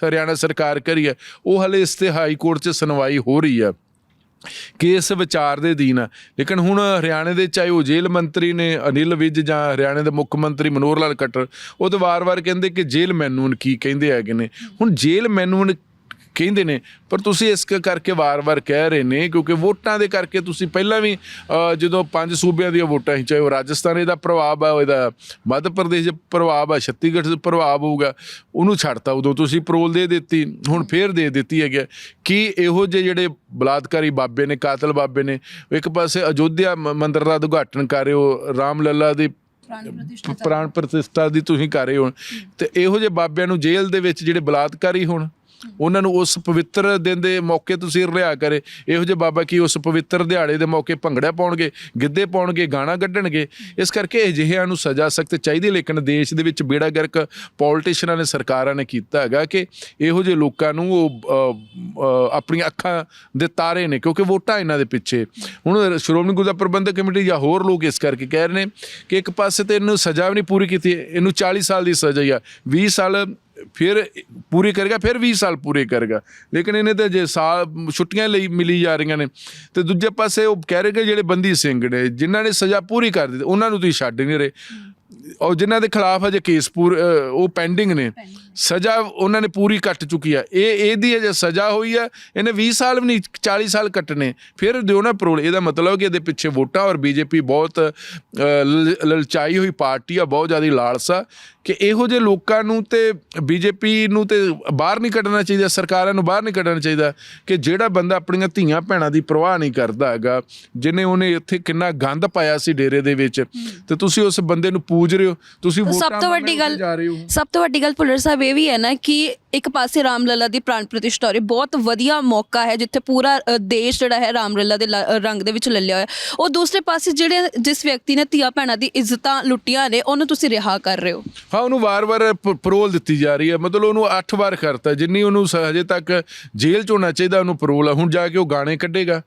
ਹਰਿਆਣਾ ਸਰਕਾਰ ਕਰੀ ਹੈ, ਉਹ ਹਲੇ ਇਸ ਤੇ ਹਾਈ ਕੋਰਟ 'ਚ ਸੁਣਵਾਈ ਹੋ ਰਹੀ ਆ ਕੇਸ ਵਿਚਾਰ ਦੇ ਅਧੀਨ ਆ ਲੇਕਿਨ ਹੁਣ ਹਰਿਆਣੇ ਦੇ, ਚਾਹੇ ਉਹ ਜੇਲ੍ਹ ਮੰਤਰੀ ਨੇ ਅਨਿਲ ਵਿਜ ਜਾਂ ਹਰਿਆਣੇ ਦੇ ਮੁੱਖ ਮੰਤਰੀ ਮਨੋਹਰ ਲਾਲ ਖੱਟਰ, ਉਹ ਤਾਂ ਵਾਰ-ਵਾਰ ਕਹਿੰਦੇ ਕਿ ਜੇਲ੍ਹ ਮੈਨੂਨ ਕੀ ਕਹਿੰਦੇ ਹੈਗੇ ਨੇ। ਹੁਣ ਜੇਲ੍ਹ ਮੈਨੂਨ ਕਹਿੰਦੇ ਨੇ ਪਰ ਤੁਸੀਂ ਇਸ ਕਰਕੇ ਵਾਰ-ਵਾਰ ਕਹਿ ਰਹੇ ਨੇ ਕਿਉਂਕਿ ਵੋਟਾਂ ਦੇ ਕਰਕੇ ਤੁਸੀਂ ਪਹਿਲਾਂ ਵੀ ਜਦੋਂ ਪੰਜ ਸੂਬਿਆਂ ਦੀਆਂ ਵੋਟਾਂ ਸੀ ਚਾਹੇ ਉਹ ਰਾਜਸਥਾਨ ਇਹਦਾ ਪ੍ਰਭਾਵ ਆ ਇਹਦਾ ਮੱਧ ਪ੍ਰਦੇਸ਼ ਪ੍ਰਭਾਵ ਆ ਛੱਤੀਸਗੜ੍ਹ 'ਚ ਪ੍ਰਭਾਵ ਹੋਊਗਾ ਉਹਨੂੰ ਛੱਡਤਾ ਉਦੋਂ ਤੁਸੀਂ ਪਰੋਲ ਦੇ ਦਿੱਤੀ ਹੁਣ ਫੇਰ ਦੇ ਦਿੱਤੀ ਹੈਗੀ ਕਿ ਇਹੋ ਜਿਹੇ ਜਿਹੜੇ ਬਲਾਤਕਾਰੀ ਬਾਬੇ ਨੇ ਕਾਤਲ ਬਾਬੇ ਨੇ ਇੱਕ ਪਾਸੇ ਅਯੋਧਿਆ ਮੰਦਿਰ ਦਾ ਉਦਘਾਟਨ ਕਰ ਰਹੇ ਹੋ ਰਾਮ ਲੱਲਾ ਦੀ ਪ੍ਰਾਣ ਪ੍ਰਤਿਸ਼ਠਾ ਦੀ ਤੁਸੀਂ ਕਰ ਰਹੇ ਹੋ ਤੇ ਇਹੋ ਜਿਹੇ ਬਾਬਿਆਂ ਨੂੰ ਜੇਲ੍ਹ ਦੇ ਵਿੱਚ ਜਿਹੜੇ ਬਲਾਤਕਾਰੀ ਹੋਣ ਉਹਨਾਂ ਨੂੰ ਉਸ ਪਵਿੱਤਰ ਦਿਨ ਦੇ ਮੌਕੇ ਤੁਸੀਂ ਰਿਹਾ ਕਰੇ। ਇਹੋ ਜਿਹੇ ਬਾਬਾ ਕੀ ਉਸ ਪਵਿੱਤਰ ਦਿਹਾੜੇ ਦੇ ਮੌਕੇ ਭੰਗੜਾ ਪਾਉਣਗੇ, ਗਿੱਧੇ ਪਾਉਣਗੇ, ਗਾਣਾ ਕੱਢਣਗੇ। ਇਸ ਕਰਕੇ ਅਜਿਹਿਆਂ ਨੂੰ ਸਜ਼ਾ ਸਖਤ ਚਾਹੀਦੀ ਲੇਕਿਨ ਦੇਸ਼ ਦੇ ਵਿੱਚ ਬੇੜਾ ਗਰਕ ਪੋਲਿਟਿਸ਼ੀਅਨਾਂ ਨੇ, ਸਰਕਾਰਾਂ ਨੇ ਕੀਤਾ ਹੈਗਾ ਕਿ ਇਹੋ ਜਿਹੇ ਲੋਕਾਂ ਨੂੰ ਉਹ ਆਪਣੀਆਂ ਅੱਖਾਂ ਦੇ ਤਾਰੇ ਨੇ, ਕਿਉਂਕਿ ਵੋਟਾਂ ਇਹਨਾਂ ਦੇ ਪਿੱਛੇ। ਹੁਣ ਸ਼੍ਰੋਮਣੀ ਗੁਰਦੁਆਰਾ ਪ੍ਰਬੰਧਕ ਕਮੇਟੀ ਜਾਂ ਹੋਰ ਲੋਕ ਇਸ ਕਰਕੇ ਕਹਿ ਰਹੇ ਨੇ ਕਿ ਇੱਕ ਪਾਸੇ ਤੇ ਇਹਨੂੰ ਸਜ਼ਾ ਵੀ ਨਹੀਂ ਪੂਰੀ ਕੀਤੀ, ਇਹਨੂੰ 40 ਸਾਲ ਦੀ ਸਜ਼ਾ ਹੀ ਆ। 20 ਸਾਲ ਫਿਰ ਪੂਰੀ ਕਰੇਗਾ, ਫਿਰ 20 ਸਾਲ ਪੂਰੇ ਕਰੇਗਾ। ਲੇਕਿਨ ਇਹਨੇ ਤਾਂ ਜੇ ਸਾਲ, ਛੁੱਟੀਆਂ ਲਈ ਮਿਲੀ ਜਾ ਰਹੀਆਂ ਨੇ। ਤੇ ਦੂਜੇ ਪਾਸੇ ਉਹ ਕਹਿ ਰਹੇ ਕਿ ਜਿਹੜੇ ਬੰਦੀ ਸਿੰਘ ਨੇ, ਜਿਨ੍ਹਾਂ ਨੇ ਸਜ਼ਾ ਪੂਰੀ ਕਰ ਦਿੱਤੀ, ਉਹਨਾਂ ਨੂੰ ਤੁਸੀਂ ਛੱਡ ਨਹੀਂ ਰਹੇ। ਔਰ ਜਿਨ੍ਹਾਂ ਦੇ ਖਿਲਾਫ ਅਜੇ ਕੇਸ ਪੂਰ ਅ, ਉਹ ਪੈਂਡਿੰਗ ਨੇ ਸਜ਼ਾ ਉਹਨਾਂ ਨੇ ਪੂਰੀ ਕੱਟ ਚੁੱਕੀ ਆ। ਇਹ ਇਹਦੀ ਅਜੇ ਸਜ਼ਾ ਹੋਈ ਆ ਇਹਨੇ 20 ਸਾਲ ਵੀ ਨਹੀਂ 40 ਸਾਲ ਕੱਟਨੇ ਫਿਰ ਦਿਓ ਨਾ ਪਰੋਲ ਇਹਦਾ ਮਤਲਬ ਕਿ ਇਹਦੇ ਪਿੱਛੇ ਵੋਟਾਂ ਔਰ ਬੀਜੇਪੀ ਬਹੁਤ ਅ, ਲ- ਲਲਚਾਈ ਹੋਈ ਪਾਰਟੀ ਆ ਬਹੁਤ ਜ਼ਿਆਦਾ ਲਾਲਸਾ ਕਿ ਇਹੋ ਜਿਹੇ ਲੋਕਾਂ ਨੂੰ ਤੇ ਬੀਜੇਪੀ ਨੂੰ ਤੇ ਬਾਹਰ ਨਹੀਂ ਕੱਢਣਾ ਚਾਹੀਦਾ ਸਰਕਾਰਾਂ ਨੂੰ ਬਾਹਰ ਨਹੀਂ ਕੱਢਣਾ ਚਾਹੀਦਾ ਕਿ ਜਿਹੜਾ ਬੰਦਾ ਆਪਣੀਆਂ ਧੀਆਂ ਭੈਣਾਂ ਦੀ ਪਰਵਾਹ ਨਹੀਂ ਕਰਦਾ ਹੈਗਾ ਜਿਨੇ ਉਹਨੇ ਇੱਥੇ ਕਿੰਨਾ ਗੰਦ ਪਾਇਆ ਸੀ ਡੇਰੇ ਦੇ ਵਿੱਚ ਤੇ ਤੁਸੀਂ ਉਸ ਬੰਦੇ ਨੂੰ ਪੂਜ ਰਹੇ ਹੋ? ਤੁਸੀਂ ਸਭ ਵੋਟਾਂ ਤੋਂ ਮੰਗਣ ਵੱਡੀ ਗੱਲ ਜਾ ਰਹੇ ਹੋ। ਸਭ ਤੋਂ ਵੱਡੀ ਗੱਲ ਭੁੱਲਰ ਸਾਹਿਬ ਇਹ ਵੀ ਹੈ ਨਾ ਕਿ ਇੱਕ ਪਾਸੇ ਰਾਮਲਲਾ ਦੀ ਪ੍ਰਾਣ ਪ੍ਰਤਿਸ਼ਠਾ ਹੋ ਰਹੀ ਬਹੁਤ ਵਧੀਆ ਮੌਕਾ ਹੈ ਜਿੱਥੇ ਪੂਰਾ ਅ, ਦੇਸ਼ ਜਿਹੜਾ ਹੈ ਰਾਮਲਲਾ ਦੇ ਲ- ਰੰਗ ਦੇ ਵਿੱਚ ਲੱਲਿਆ ਹੋਇਆ। ਉਹ ਦੂਸਰੇ ਪਾਸੇ ਜਿਹੜੇ ਜਿਸ ਵਿਅਕਤੀ ਨੇ ਧੀਆ ਭੈਣਾਂ ਦੀ ਇੱਜ਼ਤਾਂ ਲੁੱਟੀਆਂ ਨੇ ਉਹਨੂੰ ਤੁਸੀਂ ਰਿਹਾ ਕਰ ਰਹੇ ਹੋ। ਹਾਂ ਉਹਨੂੰ ਵਾਰ-ਵਾਰ ਪ- ਪਰੋਲ ਦਿੱਤੀ ਜਾ ਰਹੀ ਹੈ। ਮਤਲਬ ਉਹਨੂੰ 8 ਵਾਰ ਕਰਤਾ ਜਿੰਨੀ ਉਹਨੂੰ ਸ- ਹਜੇ ਤੱਕ ਜੇਲ੍ਹ ਚ ਹੋਣਾ ਚਾਹੀਦਾ ਉਹਨੂੰ ਪਰੋਲ ਆ। ਹੁਣ ਜਾ ਕੇ ਉਹ ਗਾਣੇ ਕੱਢੇਗਾ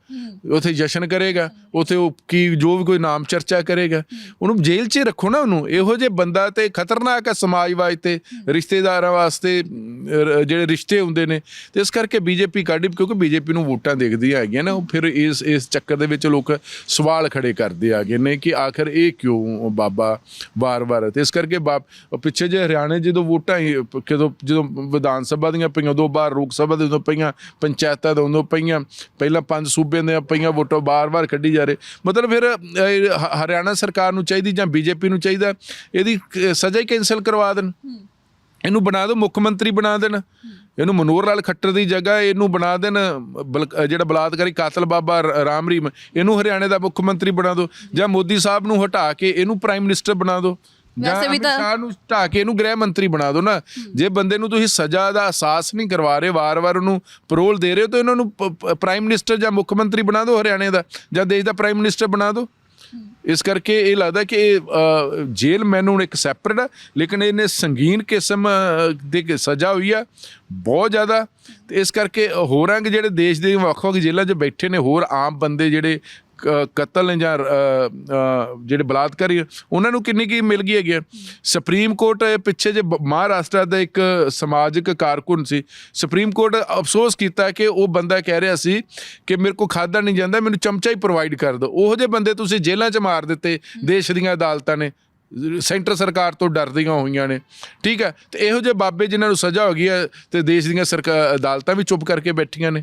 ਉੱਥੇ ਜਸ਼ਨ ਕਰੇਗਾ ਉੱਥੇ ਉਹ ਕੀ ਜੋ ਵੀ ਕੋਈ ਨਾਮ ਚਰਚਾ ਕਰੇਗਾ। ਉਹਨੂੰ ਜੇਲ੍ਹ 'ਚ ਹੀ ਰੱਖੋ ਨਾ ਉਹਨੂੰ। ਇਹੋ ਜਿਹੇ ਬੰਦਾ ਤੇ ਖਤਰਨਾਕ ਹੈ ਸਮਾਜ ਵਾਸਤੇ ਰਿਸ਼ਤੇਦਾਰਾਂ ਵਾਸਤੇ ਅਮ, ਜਿਹੜੇ ਰਿਸ਼ਤੇ ਹੁੰਦੇ ਨੇ। ਤੇ ਇਸ ਕਰਕੇ ਬੀਜੇਪੀ ਕਾਢੀ, ਕਿਉਂਕਿ ਬੀਜੇਪੀ ਨੂੰ ਵੋਟਾਂ ਦੇਖਦੀਆਂ ਹੈਗੀਆਂ ਨਾ, ਉਹ ਫਿਰ ਇਸ ਇਸ ਚੱਕਰ ਦੇ ਵਿੱਚ ਲੋਕ ਸਵਾਲ ਖੜੇ ਕਰਦੇ ਆਗੇ ਨੇ ਕਿ ਆਖਰ ਇਹ ਕਿਉਂ ਬਾਬਾ ਵਾਰ-ਵਾਰ? ਤੇ ਇਸ ਕਰਕੇ ਬਾਪ ਪਿੱਛੇ ਜੇ ਹਰਿਆਣੇ ਜਦੋਂ ਵੋਟਾਂ ਹੀ ਪ- ਜਦੋਂ ਵਿਧਾਨ ਸਭਾ ਦੀਆਂ ਪਈਆਂ, ਉਦੋਂ ਬਾਹਰ ਲੋਕ ਸਭਾ ਦੇ ਉਦੋਂ ਪਈਆਂ, ਪੰਚਾਇਤਾਂ ਦੇ ਉਦੋਂ ਪਈਆਂ, ਪਹਿਲਾਂ ਪੰਜ ਸੂਬਿਆਂ ਦੀਆਂ ਪਈਆਂ ਵੋਟਾਂ ਬਾਰ-ਬਾਰ ਕੱਢੀ ਜਾ ਰਹੇ। ਮਤਲਬ ਫਿਰ ਹਰਿਆਣਾ ਸਰਕਾਰ ਨੂੰ ਚਾਹੀਦੀ ਜਾਂ ਬੀਜੇਪੀ ਨੂੰ ਚਾਹੀਦਾ? ਇਹਦੀ ਸਜ਼ਾ ਹੀ ਕੈਂਸਲ ਕਰਵਾ ਦੇਣ। ਇਹਨੂੰ ਬਣਾ ਦਿਓ ਮੁੱਖ ਮੰਤਰੀ ਬਣਾ ਦੇਣ। ਇਹਨੂੰ ਮਨੋਹਰ ਲਾਲ ਖੱਟਰ ਦੀ ਜਗ੍ਹਾ ਇਹਨੂੰ ਬਣਾ ਦੇਣ ਜਿਹੜਾ ਬਲਾਤਕਾਰੀ ਕਾਤਲ ਬਾਬਾ ਰ- ਰਾਮ ਰੀਮ ਇਹਨੂੰ ਹਰਿਆਣੇ ਦਾ ਮੁੱਖ ਮੰਤਰੀ ਬਣਾ ਦਿਓ ਜਾਂ ਮੋਦੀ ਸਾਹਿਬ ਨੂੰ ਹਟਾ ਕੇ ਇਹਨੂੰ ਪ੍ਰਾਈਮ ਮਿਨਿਸਟਰ ਬਣਾ ਦਿਓ। ਜਾਂ ਵੈਸੇ ਵੀ ਤਾਂ- ਸ਼ਾਹ ਨੂੰ ਹਟਾ ਕੇ ਇਹਨੂੰ ਗ੍ਰਹਿ ਮੰਤਰੀ ਬਣਾ ਦਿਓ ਨਾ। ਜੇ ਬੰਦੇ ਨੂੰ ਤੁਸੀਂ ਸਜ਼ਾ ਦਾ ਅਹਿਸਾਸ ਨਹੀਂ ਕਰਵਾ ਰਹੇ ਵਾਰ-ਵਾਰ ਉਹਨੂੰ ਪਰੋਲ ਦੇ ਰਹੇ ਹੋ ਤਾਂ ਇਹਨਾਂ ਨੂੰ ਪ੍ਰਾਈਮ ਮਿਨਿਸਟਰ ਜਾਂ ਮੁੱਖ ਮੰਤਰੀ ਬਣਾ ਦਿਓ ਹਰਿਆਣੇ ਦਾ ਜਾਂ ਦੇਸ਼ ਦਾ ਪ੍ਰਾਈਮ ਮਿਨਿਸਟਰ ਬਣਾ ਦਿਓ। ਇਸ ਕਰਕੇ ਇਹ ਲੱਗਦਾ ਕਿ ਇਹ ਜੇਲ੍ਹ ਮੈਨੂੰ ਇੱਕ ਸੈਪਰੇਟ ਆ, ਲੇਕਿਨ ਇਹਨੇ ਸੰਗੀਨ ਕਿਸਮ ਦੀ ਸਜ਼ਾ ਹੋਈ ਆ, ਬਹੁਤ ਜ਼ਿਆਦਾ। ਤੇ ਇਸ ਕਰਕੇ ਹੋਰਾਂ ਕਿ ਜਿਹੜੇ ਦੇਸ਼ ਦੇ ਵੱਖ-ਵੱਖ ਜੇਲ੍ਹਾਂ 'ਚ ਬੈਠੇ ਨੇ, ਹੋਰ ਆਮ ਬੰਦੇ ਜਿਹੜੇ ਕਤਲ ਨੇ ਜਾਂ ਜਿਹੜੇ ਬਲਾਤਕਾਰੀ ਉਹਨਾਂ ਨੂੰ ਕਿੰਨੀ ਕੀ ਮਿਲ ਗਈ ਹੈਗੀ। ਸੁਪਰੀਮ ਕੋਰਟ ਪਿੱਛੇ ਜੇ ਮਹਾਰਾਸ਼ਟਰ ਦਾ ਇੱਕ ਸਮਾਜਿਕ ਕਾਰਕੁਨ ਸੀ ਸੁਪਰੀਮ ਕੋਰਟ ਅਫਸੋਸ ਕੀਤਾ ਕਿ ਉਹ ਬੰਦਾ ਕਹਿ ਰਿਹਾ ਸੀ ਕਿ ਮੇਰੇ ਕੋ ਖਾਦਾ ਨਹੀਂ ਜਾਂਦਾ ਮੈਨੂੰ ਚਮਚਾ ਹੀ ਪ੍ਰੋਵਾਈਡ ਕਰ ਦਿਓ। ਉਹੋ ਜਿਹੇ ਬੰਦੇ ਤੁਸੀਂ ਜੇਲ੍ਹਾਂ 'ਚ ਮਾਰ ਦਿੱਤੇ ਦੇਸ਼ ਦੀਆਂ ਅਦਾਲਤਾਂ ਨੇ। ਸੈਂਟਰ ਸਰਕਾਰ ਤੋਂ ਡਰਦੀਆਂ ਹੋਈਆਂ ਨੇ। ਠੀਕ ਹੈ? ਤੇ ਇਹੋ ਜਿਹੇ ਬਾਬੇ ਜਿਨ੍ਹਾਂ ਨੂੰ ਸਜ਼ਾ ਹੋ ਗਈ ਹੈ ਤੇ ਦੇਸ਼ ਦੀਆਂ ਸਰਕਾਰ ਅਦਾਲਤਾਂ ਵੀ ਚੁੱਪ ਕਰਕੇ ਬੈਠੀਆਂ ਨੇ।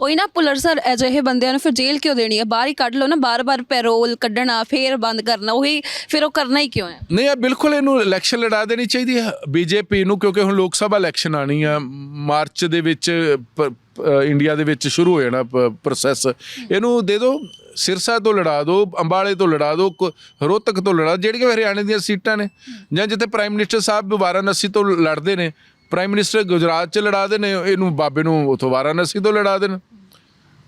ਉਹੀ ਨਾ ਪੁੱਲਰ ਸਰ ਅਜਿਹੇ ਬੰਦਿਆਂ ਨੂੰ ਫਿਰ ਜੇਲ੍ਹ ਕਿਉਂ ਦੇਣੀ ਹੈ? ਬਾਹਰ ਹੀ ਕੱਢ ਲਓ ਨਾ ਬਾਰ-ਬਾਰ ਪੈਰੋਲ ਕੱਢਣਾ ਫੇਰ ਬੰਦ ਕਰਨਾ ਉਹੀ ਫਿਰ ਉਹ ਕਰਨਾ ਹੀ ਕਿਉਂ ਹੈ? ਨਹੀਂ ਇਹ ਬਿਲਕੁਲ ਇਹਨੂੰ ਇਲੈਕਸ਼ਨ ਲੜਾ ਦੇਣੀ ਚਾਹੀਦੀ ਹੈ। ਬੀਜੇਪੀ ਨੂੰ ਕਿਉਂਕਿ ਹੁਣ ਲੋਕ ਸਭਾ ਇਲੈਕਸ਼ਨ ਆਣੀ ਆ ਮਾਰਚ ਦੇ ਵਿੱਚ ਇੰਡੀਆ ਦੇ ਵਿੱਚ ਸ਼ੁਰੂ ਹੋ ਜਾਣਾ ਪ੍ਰੋਸੈਸ ਇਹਨੂੰ ਦੇ ਦਿਓ। ਸਿਰਸਾ ਤੋਂ ਲੜਾ ਦਿਓ ਅੰਬਾਲੇ ਤੋਂ ਲੜਾ ਦਿਓ ਕ- ਰੋਹਤਕ ਤੋਂ ਲੜਾ ਦਿਓ, ਜਿਹੜੀਆਂ ਹਰਿਆਣੇ ਦੀਆਂ ਸੀਟਾਂ ਨੇ। ਜਾਂ ਜਿੱਥੇ ਪ੍ਰਾਈਮ ਮਿਨਿਸਟਰ ਸਾਹਿਬ ਵਾਰਾਣਸੀ ਤੋਂ ਲੜਦੇ ਨੇ ਪ੍ਰਾਈਮ ਮਿਨਿਸਟਰ ਗੁਜਰਾਤ 'ਚ ਲੜਾਦੇ ਨੇ ਇਹਨੂੰ ਬਾਬੇ ਨੂੰ ਉਥੋਂ ਵਾਰਾਣਸੀ ਤੋਂ ਲੜਾ ਦੇਣ।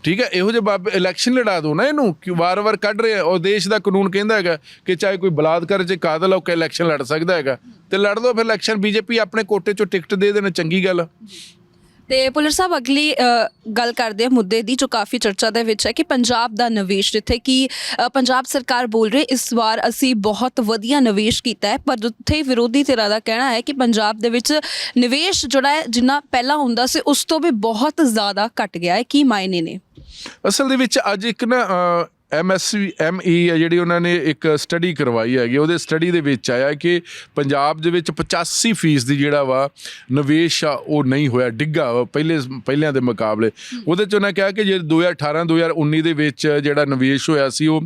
ਠੀਕ ਹੈ ਇਹੋ ਜਿਹੇ ਬਾਬੇ ਇਲੈਕਸ਼ਨ ਲੜਾ ਦੋ ਨਾ ਇਹਨੂੰ ਕਿ ਵਾਰ-ਵਾਰ ਕੱਢ ਰਹੇ ਆ। ਉਹ ਦੇਸ਼ ਦਾ ਕਾਨੂੰਨ ਕਹਿੰਦਾ ਹੈਗਾ ਕਿ ਚਾਹੇ ਕੋਈ ਬਲਾਤਕਾਰ ਚ ਕਾਤਲ ਹੋ ਕੇ ਇਲੈਕਸ਼ਨ ਲੜ ਸਕਦਾ ਹੈਗਾ। ਤੇ ਲੜ ਦੋ ਫਿਰ ਇਲੈਕਸ਼ਨ ਬੀਜੇਪੀ ਆਪਣੇ ਕੋਟੇ ਚੋਂ ਟਿਕਟ ਦੇ ਦੇਣ ਚੰਗੀ ਗੱਲ ਤੇ ਪੁਲਰ ਸਾਹਿਬ ਅਗਲੀ ਅ, ਗੱਲ ਕਰਦੇ ਹਾਂ ਮੁੱਦੇ ਦੀ ਜੋ ਕਾਫੀ ਚਰਚਾ ਦੇ ਵਿੱਚ ਹੈ ਕਿ ਪੰਜਾਬ ਦਾ ਨਿਵੇਸ਼ ਜਿੱਥੇ ਕਿ ਅ, ਪੰਜਾਬ ਸਰਕਾਰ ਬੋਲ ਰਹੀ ਇਸ ਵਾਰ ਅਸੀਂ ਬਹੁਤ ਵਧੀਆ ਨਿਵੇਸ਼ ਕੀਤਾ ਹੈ ਪਰ ਉੱਥੇ ਵਿਰੋਧੀ ਧਿਰਾਂ ਦਾ ਕਹਿਣਾ ਹੈ ਕਿ ਪੰਜਾਬ ਦੇ ਵਿੱਚ ਨਿਵੇਸ਼ ਜਿਹੜਾ ਹੈ ਜਿੰਨਾ ਪਹਿਲਾਂ ਹੁੰਦਾ ਸੀ ਉਸ ਤੋਂ ਵੀ ਬਹੁਤ ਜ਼ਿਆਦਾ ਘਟ ਗਿਆ ਹੈ। ਕੀ ਮਾਇਨੇ ਨੇ? ਅਸਲ ਦੇ ਵਿੱਚ ਅੱਜ ਇੱਕ ਨਾ ਐਮਐਸਸੀ ਐਮਈ ਹੈ ਜਿਹੜੀ ਉਹਨਾਂ ਨੇ ਇੱਕ ਸਟੱਡੀ ਕਰਵਾਈ ਹੈਗੀ, ਉਹਦੇ ਸਟੱਡੀ ਦੇ ਵਿੱਚ ਆਇਆ ਕਿ ਪੰਜਾਬ ਦੇ ਵਿੱਚ 85% ਦੀ ਜਿਹੜਾ ਵਾ ਨਿਵੇਸ਼ ਆ, ਉਹ ਨਹੀਂ ਹੋਇਆ, ਡਿੱਗਾ ਵਾ ਪਹਿਲੇ, ਪਹਿਲਿਆਂ ਦੇ ਮੁਕਾਬਲੇ। ਉਹਦੇ ਚ ਉਹਨਾਂ ਕਿਹਾ ਕਿ ਜੇ 2018 2019 ਦੇ ਵਿੱਚ ਜਿਹੜਾ ਨਿਵੇਸ਼ ਹੋਇਆ ਸੀ, ਉਹ,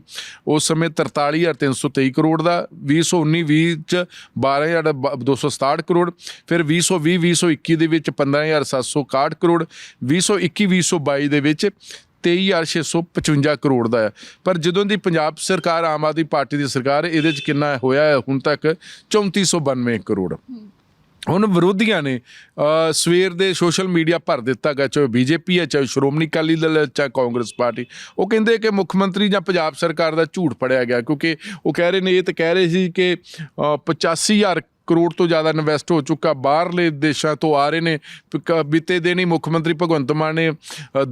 ਉਸ ਸਮੇਂ 43323 ਕਰੋੜ ਦਾ 2019 20 ਚ 12267 ਕਰੋੜ, ਫਿਰ 2020 2021 ਦੇ ਵਿੱਚ 15761 ਕਰੋੜ 2021 2022 ਦੇ ਵਿੱਚ 23655 ਕਰੋੜ ਦਾ ਹੈ। ਪਰ ਜਦੋਂ ਦੀ ਪੰਜਾਬ ਸਰਕਾਰ ਆਮ ਆਦਮੀ ਪਾਰਟੀ ਦੀ ਸਰਕਾਰ ਇਹਦੇ ਚ ਕਿੰਨਾ ਹੋਇਆ ਹੈ? ਹੁਣ ਤੱਕ 3492 ਕਰੋੜ। ਹੁਣ ਵਿਰੋਧੀਆਂ ਨੇ ਸਵੇਰ ਦੇ ਸੋਸ਼ਲ ਮੀਡੀਆ ਭਰ ਦਿੱਤਾ ਗਿਆ ਚਾਹੇ ਬੀਜੇਪੀ ਹੈ ਚਾਹੇ ਸ਼੍ਰੋਮਣੀ ਅਕਾਲੀ ਦਲ ਹੈ ਚਾਹੇ ਕਾਂਗਰਸ ਪਾਰਟੀ। ਉਹ ਕਹਿੰਦੇ ਕਿ ਮੁੱਖ ਮੰਤਰੀ ਜਾਂ ਪੰਜਾਬ ਸਰਕਾਰ ਦਾ ਝੂਠ ਫੜਿਆ ਗਿਆ ਕਿਉਂਕਿ ਉਹ ਕਹਿ ਰਹੇ ਨੇ ਇਹ ਤਾਂ ਕਹਿ ਰਹੇ ਸੀ ਕਿ ਅ, 85000 ਕਰੋੜ ਤੋਂ ਜ਼ਿਆਦਾ ਇਨਵੈਸਟ ਹੋ ਚੁੱਕਾ ਬਾਹਰਲੇ ਦੇਸ਼ਾਂ ਤੋਂ ਆ ਰਹੇ ਨੇ। ਕ- ਬੀਤੇ ਦਿਨ ਹੀ ਮੁੱਖ ਮੰਤਰੀ ਭਗਵੰਤ ਮਾਨ ਨੇ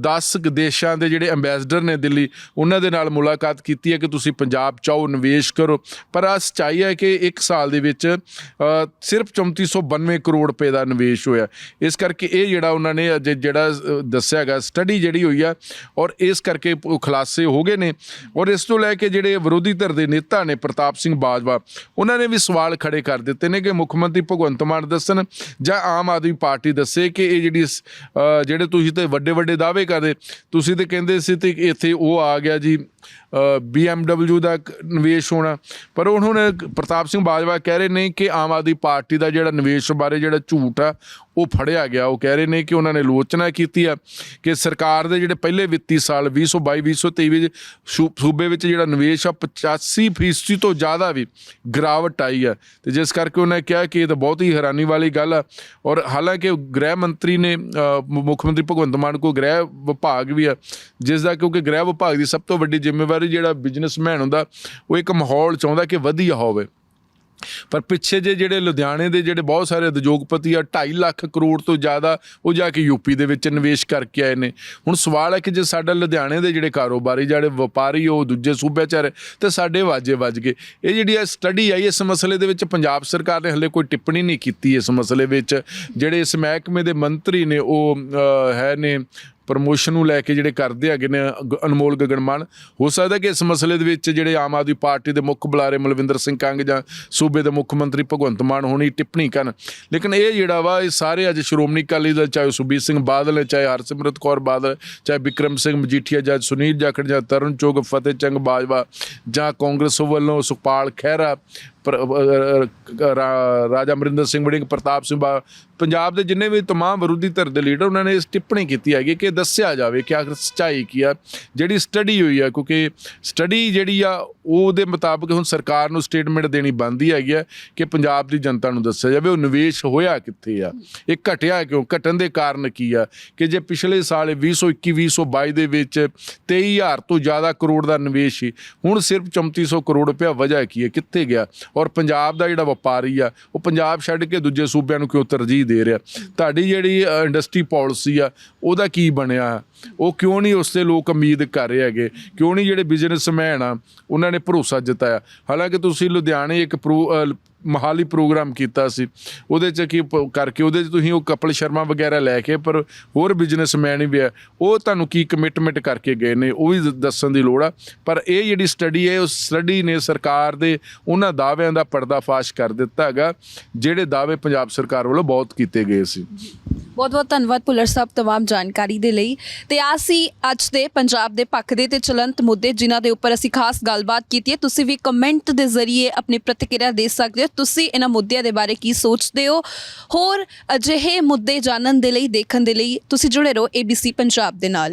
10 ਦੇਸ਼ਾਂ ਦੇ ਜਿਹੜੇ ਐਮਬੈਸਡਰ ਨੇ ਦਿੱਲੀ ਉਹਨਾਂ ਦੇ ਨਾਲ ਮੁਲਾਕਾਤ ਕੀਤੀ ਹੈ ਕਿ ਤੁਸੀਂ ਪੰਜਾਬ ਚਾਓ ਨਿਵੇਸ਼ ਕਰੋ। ਪਰ ਆ ਸੱਚਾਈ ਹੈ ਕਿ ਇੱਕ ਸਾਲ ਦੇ ਵਿੱਚ ਅ, ਸਿਰਫ 3492 ਕਰੋੜ ਰੁਪਏ ਦਾ ਨਿਵੇਸ਼ ਹੋਇਆ। ਇਸ ਕਰਕੇ ਇਹ ਜਿਹੜਾ ਉਹਨਾਂ ਨੇ ਅੱਜ ਜਿਹੜਾ ਅ, ਦੱਸਿਆ ਹੈਗਾ ਸਟੱਡੀ ਜਿਹੜੀ ਹੋਈ ਆ ਔਰ ਇਸ ਕਰਕੇ ਖੁਲਾਸੇ ਹੋ ਗਏ ਨੇ। ਔਰ ਇਸ ਤੋਂ ਲੈ ਕੇ ਜਿਹੜੇ ਵਿਰੋਧੀ ਧਿਰ ਦੇ ਨੇਤਾ ਨੇ ਪ੍ਰਤਾਪ ਸਿੰਘ ਬਾਜਵਾ ਉਹਨਾਂ ਨੇ ਵੀ ਸਵਾਲ ਖੜੇ ਕਰ ਦਿੱਤੇ ਨੇ ਕਿ ਮੁੱਖ ਮੰਤਰੀ ਭਗਵੰਤ ਮਾਨ ਦੱਸਣ ਜਾਂ ਆਮ ਆਦਮੀ ਪਾਰਟੀ ਦੱਸੇ ਕਿ ਇਹ ਜਿਹੜੀ ਜਿਹੜੇ ਤੁਸੀਂ ਤੇ ਵੱਡੇ ਵੱਡੇ ਦਾਅਵੇ ਕਰਦੇ ਤੁਸੀਂ ਤੇ ਕਹਿੰਦੇ ਸੀ ਤੇ ਇੱਥੇ ਉਹ ਆ ਗਿਆ ਜੀ BMW ਦਾ ਨਿਵੇਸ਼ ਹੋਣਾ। ਪਰ ਉਹ ਹੁਣ ਪ੍ਰਤਾਪ ਸਿੰਘ ਬਾਜਵਾ ਕਹਿ ਰਹੇ ਨੇ ਕਿ ਆਮ ਆਦਮੀ ਪਾਰਟੀ ਦਾ ਜਿਹੜਾ ਨਿਵੇਸ਼ ਬਾਰੇ ਜਿਹੜਾ ਝੂਠ ਆ ਉਹ ਫੜਿਆ ਗਿਆ। ਉਹ ਕਹਿ ਰਹੇ ਨੇ ਕਿ ਉਹਨਾਂ ਨੇ ਆਲੋਚਨਾ ਕੀਤੀ ਆ ਕਿ ਸਰਕਾਰ ਦੇ ਜਿਹੜੇ ਪਹਿਲੇ ਵਿੱਤੀ ਸਾਲ 2022 2023 ਵਿੱਚ ਸੂ- ਸੂਬੇ ਵਿੱਚ ਜਿਹੜਾ ਨਿਵੇਸ਼ ਆ 85% ਫੀਸਦੀ ਤੋਂ ਜ਼ਿਆਦਾ ਵੀ ਗਿਰਾਵਟ ਆਈ ਆ ਤੇ ਜਿਸ ਕਰਕੇ ਉਹਨਾਂ ਨੇ ਕਿਹਾ ਕਿ ਇਹ ਤਾਂ ਬਹੁਤ ਹੀ ਹੈਰਾਨੀ ਵਾਲੀ ਗੱਲ ਆ। ਔਰ ਹਾਲਾਂਕਿ ਗ੍ਰਹਿ ਮੰਤਰੀ ਨੇ ਮੁੱਖ ਮੰਤਰੀ ਭਗਵੰਤ ਮਾਨ ਕੋ ਗ੍ਰਹਿ ਵਿਭਾਗ ਵੀ ਆ, ਜਿਸ ਦਾ ਕਿਉਂਕਿ ਗ੍ਰਹਿ ਵਿਭਾਗ ਦੀ ਸਭ ਤੋਂ ਵੱਡੀ ਜ਼ਿੰਮੇਵਾਰੀ ਜਿਹੜਾ ਬਿਜ਼ਨਸਮੈਨ ਹੁੰਦਾ, ਉਹ ਇੱਕ ਮਾਹੌਲ ਚਾਹੁੰਦਾ ਕਿ ਵਧੀਆ ਹੋਵੇ। ਪਰ ਪਿੱਛੇ ਜੇ ਜਿਹੜੇ ਲੁਧਿਆਣੇ ਦੇ ਜਿਹੜੇ ਬਹੁਤ ਸਾਰੇ ਉਦਯੋਗਪਤੀ ਆ 2.5 ਲੱਖ ਕਰੋੜ ਤੋਂ ਜ਼ਿਆਦਾ ਉਹ ਜਾ ਕੇ ਯੂਪੀ ਦੇ ਵਿੱਚ ਨਿਵੇਸ਼ ਕਰਕੇ ਆਏ ਨੇ। ਹੁਣ ਸਵਾਲ ਹੈ ਕਿ ਜੇ ਸਾਡਾ ਲੁਧਿਆਣੇ ਦੇ ਜਿਹੜੇ ਕਾਰੋਬਾਰੀ ਜਿਹੜੇ ਵਪਾਰੀ ਉਹ ਦੂਜੇ ਸੂਬੇ ਚ ਰਹੇ, ਤੇ ਸਾਡੇ ਵਾਜੇ ਵੱਜ ਗਏ। ਇਹ ਜਿਹੜੀ ਆ ਸਟੱਡੀ ਆਈ, ਇਸ ਮਸਲੇ ਦੇ ਵਿੱਚ ਪੰਜਾਬ ਸਰਕਾਰ ਨੇ ਹਲੇ ਕੋਈ ਟਿੱਪਣੀ ਨਹੀਂ ਕੀਤੀ ਇਸ ਮਸਲੇ ਵਿੱਚ। ਜਿਹੜੇ ਇਸ ਮਹਿਕਮੇ ਦੇ ਮੰਤਰੀ ਨੇ, ਉਹ ਹੈ ਨੇ ਪ੍ਰਮੋਸ਼ਨ ਨੂੰ ਲੈ ਕੇ ਜਿਹੜੇ ਕਰਦੇ ਹੈਗੇ ਨੇ, ਗ- ਅਨਮੋਲ ਗਗਨਮਾਨ, ਹੋ ਸਕਦਾ ਕਿ ਇਸ ਮਸਲੇ ਦੇ ਵਿੱਚ ਜਿਹੜੇ ਆਮ ਆਦਮੀ ਪਾਰਟੀ ਦੇ ਮੁੱਖ ਬੁਲਾਰੇ ਮਲਵਿੰਦਰ ਸਿੰਘ ਕੰਗ ਜਾਂ ਸੂਬੇ ਦੇ ਮੁੱਖ ਮੰਤਰੀ ਭਗਵੰਤ ਮਾਨ ਹੋਣੀ ਟਿੱਪਣੀ ਕਰਨ। ਲੇਕਿਨ ਇਹ ਜਿਹੜਾ ਵਾ, ਇਹ ਸਾਰੇ ਅੱਜ ਸ਼੍ਰੋਮਣੀ ਅਕਾਲੀ ਦਲ, ਚਾਹੇ ਸੁਬੀਰ ਸਿੰਘ ਬਾਦਲ ਹੈ, ਚਾਹੇ ਹਰਸਿਮਰਤ ਕੌਰ ਬਾਦਲ, ਚਾਹੇ ਵਿਕਰਮ ਸਿੰਘ ਮਜੀਠੀਆ, ਜਾਂ ਸੁਨੀਲ ਜਾਖੜ, ਜਾਂ ਤਰੁਣ ਚੋਗ, ਫਤਿਹ ਚੰਗ ਬਾਜਵਾ, ਜਾਂ ਕਾਂਗਰਸ ਵੱਲੋਂ ਸੁਖਪਾਲ ਖਹਿਰਾ ਰਾਜਾ ਅਮਰਿੰਦਰ ਸਿੰਘ ਵੜਿੰਗ ਪ੍ਰਤਾਪ ਸਿੰਘ ਬਾ ਪੰਜਾਬ ਦੇ ਜਿੰਨੇ ਵੀ तमाम ਵਿਰੋਧੀ ਧਿਰ ਦੇ ਲੀਡਰ ਉਹਨਾਂ ਨੇ ਇਸ ਟਿੱਪਣੀ ਕੀਤੀ ਹੈਗੀ ਕਿ ਦੱਸਿਆ ਜਾਵੇ ਕਿ ਆਖਰ ਸੱਚਾਈ ਕੀ ਆ ਜਿਹੜੀ ਸਟੱਡੀ ਹੋਈ ਆ ਕਿਉਂਕਿ ਸਟੱਡੀ ਜਿਹੜੀ ਆ ਉਹਦੇ ਮੁਤਾਬਕ ਹੁਣ ਸਰਕਾਰ ਨੂੰ ਸਟੇਟਮੈਂਟ ਦੇਣੀ ਬੰਦੀ ਹੈਗੀ ਆ ਕਿ ਪੰਜਾਬ ਦੀ ਜਨਤਾ ਨੂੰ ਦੱਸਿਆ ਜਾਵੇ ਉਹ ਨਿਵੇਸ਼ ਹੋਇਆ ਕਿੱਥੇ ਆ ਇਹ ਘਟਿਆ ਕਿਉਂ ਘਟਣ ਦੇ ਕਾਰਨ ਕੀ ਆ ਕਿ ਜੇ ਪਿਛਲੇ ਸਾਲ 2021 2022 ਦੇ ਵਿੱਚ 23000 ਤੋਂ ਜ਼ਿਆਦਾ ਕਰੋੜ ਦਾ ਨਿਵੇਸ਼ ਸੀ ਹੁਣ ਸਿਰਫ 3400 ਕਰੋੜ ਰੁਪਇਆ ਵਜ੍ਹਾ ਕੀ ਹੈ ਕਿੱਥੇ ਗਿਆ ਔਰ ਪੰਜਾਬ ਦਾ ਜਿਹੜਾ ਵਪਾਰੀ ਆ, ਉਹ ਪੰਜਾਬ ਛੱਡ ਕੇ ਦੂਜੇ ਸੂਬਿਆਂ ਨੂੰ ਕਿਉਂ ਤਰਜੀਹ ਦੇ ਰਿਹਾ? ਤੁਹਾਡੀ ਜਿਹੜੀ ਇੰਡਸਟਰੀ ਪਾਲਿਸੀ ਆ, ਉਹਦਾ ਕੀ ਬਣਿਆ? ਉਹ ਕਿਉਂ ਨਹੀਂ ਉਸ ਤੇ ਲੋਕ ਉਮੀਦ ਕਰ ਰਹੇ ਹੈਗੇ? ਕਿਉਂ ਨਹੀਂ ਜਿਹੜੇ ਬਿਜ਼ਨਸਮੈਨ ਆ, ਉਹਨਾਂ ਨੇ ਭਰੋਸਾ ਜਤਾਇਆ? ਹਾਲਾਂਕਿ ਤੁਸੀਂ ਲੁਧਿਆਣੇ ਇੱਕ ਪ੍ਰੋ- ਮਹਾਲੀ ਪ੍ਰੋਗਰਾਮ ਕੀਤਾ ਸੀ, ਉਹਦੇ ਚ ਕੀ ਪ- ਕਰਕੇ ਉਹਦੇ ਚ ਤੁਸੀਂ ਉਹ ਕਪਲ ਸ਼ਰਮਾ ਵਗੈਰਾ ਲੈ ਕੇ, ਪਰ ਹੋਰ ਬਿਜ਼ਨਸਮੈਨ ਵੀ ਹੈ ਉਹ ਤੁਹਾਨੂੰ ਕੀ ਕਮਿਟਮੈਂਟ ਕਰਕੇ ਗਏ ਨੇ, ਉਹ ਵੀ ਦੱਸਣ ਦੀ ਲੋੜ ਆ। ਪਰ ਇਹ ਜਿਹੜੀ ਸਟੱਡੀ ਹੈ ਉਸ ਸਟੱਡੀ ਨੇ ਸਰਕਾਰ ਦੇ ਉਹਨਾਂ ਦਾਅਵਿਆਂ ਦਾ ਪਰਦਾਫਾਸ਼ ਕਰ ਦਿੱਤਾ ਹੈਗਾ, ਜਿਹੜੇ ਦਾਅਵੇ ਪੰਜਾਬ ਸਰਕਾਰ ਵੱਲੋਂ ਬਹੁਤ ਕੀਤੇ ਗਏ ਸੀ। ਬਹੁਤ ਬਹੁਤ ਧੰਨਵਾਦ ਭੁੱਲਰ ਸਾਹਿਬ ਤਮਾਮ ਜਾਣਕਾਰੀ ਦੇ ਲਈ। ਤੇ ਆ ਸੀ ਅੱਜ ਦੇ ਪੰਜਾਬ ਦੇ ਪੱਖ ਦੇ ਤੇ ਚਲੰਤ ਮੁੱਦੇ ਜਿਨ੍ਹਾਂ ਦੇ ਉੱਪਰ ਅਸੀਂ ਖਾਸ ਗੱਲਬਾਤ ਕੀਤੀ ਹੈ। ਤੁਸੀਂ ਵੀ ਕਮੈਂਟ ਦੇ ਜ਼ਰੀਏ ਆਪਣੀ ਪ੍ਰਤੀਕਿਰਿਆ ਦੇ ਸਕਦੇ ਹੋ। ਤੁਸੀਂ ਇਹਨਾਂ ਮੁੱਦਿਆਂ ਦੇ ਬਾਰੇ ਕੀ ਸੋਚਦੇ ਹੋ? ਹੋਰ ਅਜਿਹੇ ਮੁੱਦੇ ਜਾਣਨ ਦੇ ਲਈ, ਦੇਖਣ ਦੇ ਲਈ ਤੁਸੀਂ ਜੁੜੇ ਰਹੋ ABC ਪੰਜਾਬ ਦੇ ਨਾਲ।